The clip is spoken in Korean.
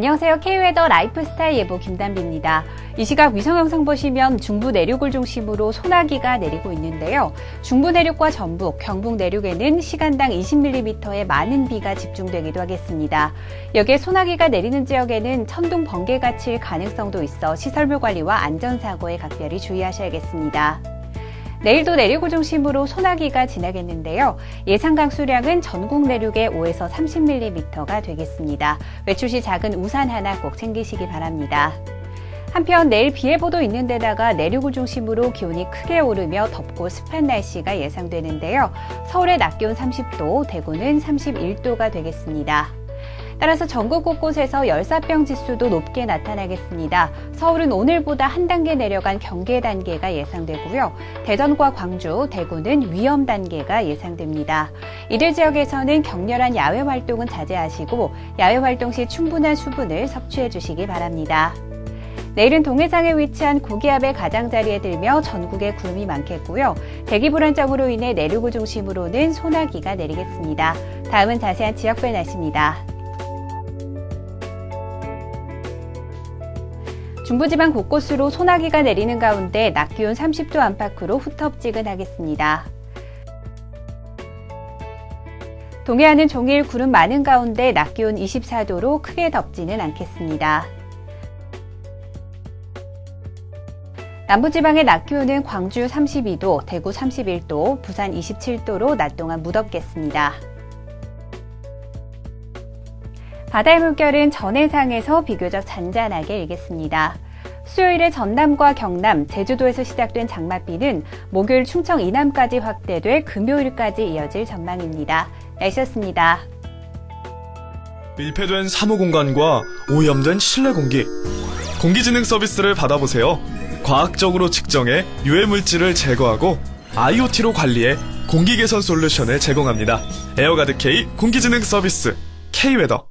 안녕하세요. K웨더 라이프스타일 예보 김단비입니다. 이 시각 위성 영상 보시면 중부 내륙을 중심으로 소나기가 내리고 있는데요. 중부 내륙과 전북, 경북 내륙에는 시간당 20mm의 많은 비가 집중되기도 하겠습니다. 여기에 소나기가 내리는 지역에는 천둥 번개가 칠 가능성도 있어 시설물 관리와 안전사고에 각별히 주의하셔야겠습니다. 내일도 내륙을 중심으로 소나기가 지나겠는데요. 예상 강수량은 전국 내륙의 5에서 30mm가 되겠습니다. 외출 시 작은 우산 하나 꼭 챙기시기 바랍니다. 한편 내일 비 예보도 있는 데다가 내륙을 중심으로 기온이 크게 오르며 덥고 습한 날씨가 예상되는데요. 서울의 낮 기온 30도, 대구는 31도가 되겠습니다. 따라서 전국 곳곳에서 열사병 지수도 높게 나타나겠습니다. 서울은 오늘보다 한 단계 내려간 경계 단계가 예상되고요. 대전과 광주, 대구는 위험 단계가 예상됩니다. 이들 지역에서는 격렬한 야외 활동은 자제하시고 야외 활동 시 충분한 수분을 섭취해 주시기 바랍니다. 내일은 동해상에 위치한 고기압의 가장자리에 들며 전국에 구름이 많겠고요. 대기 불안정으로 인해 내륙을 중심으로는 소나기가 내리겠습니다. 다음은 자세한 지역별 날씨입니다. 중부지방 곳곳으로 소나기가 내리는 가운데 낮 기온 30도 안팎으로 후텁지근하겠습니다. 동해안은 종일 구름 많은 가운데 낮 기온 24도로 크게 덥지는 않겠습니다. 남부지방의 낮 기온은 광주 32도, 대구 31도, 부산 27도로 낮 동안 무덥겠습니다. 바다의 물결은 전해상에서 비교적 잔잔하게 일겠습니다. 수요일에 전남과 경남, 제주도에서 시작된 장맛비는 목요일 충청 이남까지 확대돼 금요일까지 이어질 전망입니다. 날씨였습니다. 밀폐된 사무 공간과 오염된 실내 공기. 공기지능 서비스를 받아보세요. 과학적으로 측정해 유해 물질을 제거하고 IoT로 관리해 공기 개선 솔루션을 제공합니다. 에어가드 K 공기지능 서비스 K웨더